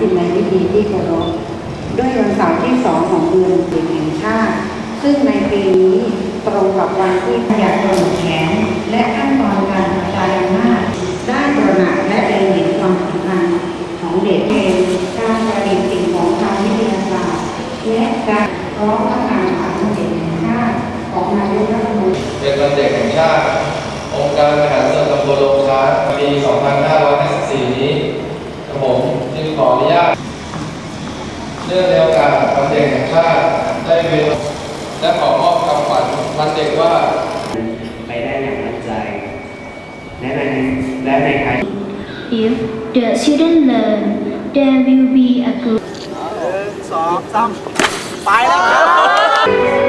สิ่ในพิธีที่เคารพด้วยวันเสาร์ที่สองของเดือนเด็กแห่งชาติ ซึ่งในปีนี้ตรงกับวันที่ขยายตัวแขนและขั้นตอนการกระจายอำนาจได้ตระหนักและเล็งเห็นความสำคัญของเด็กเองการประดิษฐ์สิ่งของทางวิทยาศาสตร์และการร้องประกาศผ่านเด็กแห่งชาติของนายกรัฐมนตรีเป็นวันเด็กแห่งชาติ องค์การบริหารส่วนตำบลลงช้างปี 2554นี้กระผม จึงขออนุญาตเนื่องในโอกาสวันเด็กแห่งชาติได้เป็นและขอมอบคำขวัญวันเด็กว่า ไปได้อย่างมั่นใจ และในและในท้าย If the children learn, there will be a good สองสามไปแล้วครับ